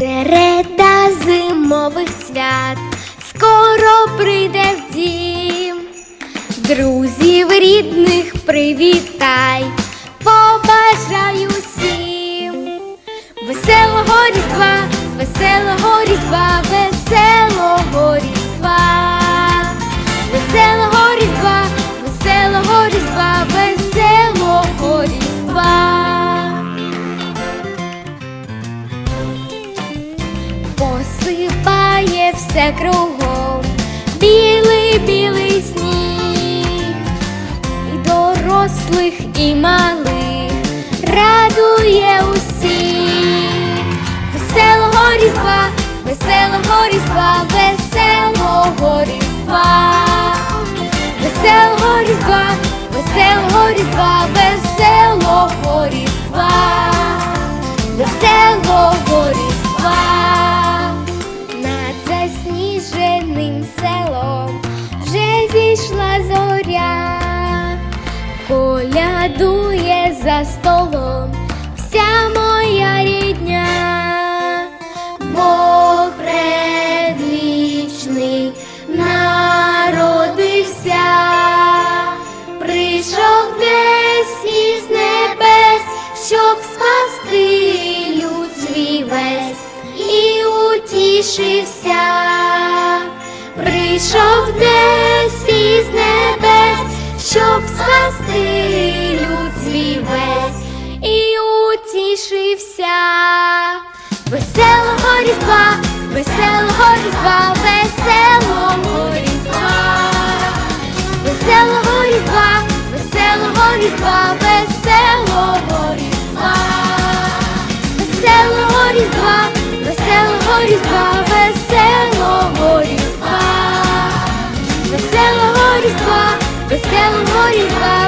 Середа зимових свят скоро прийде в дім. Друзів рідних привітай, побажаю всім. Веселого різдва, веселого різдва, веселого різдва, веселого Посипає все кругом, білий білий сніг, і дорослих, і малих радує усіх. Веселого різдва, веселого різдва, веселого різдва, веселого різдва, веселого різдва, веселого різдва, веселого різдва. Колядує за столом вся моя рідня, Бог предвічний народився, прийшов десь із небес, щоб спасти люд свій весь і утішився, прийшов десь із небес, утішився. Веселого різдва, веселого різдва, веселого різдва, веселого різдва, веселого різдва, веселого різдва. Веселого різдва, веселого різдва, веселого різдва, веселого різдва, веселого різдва,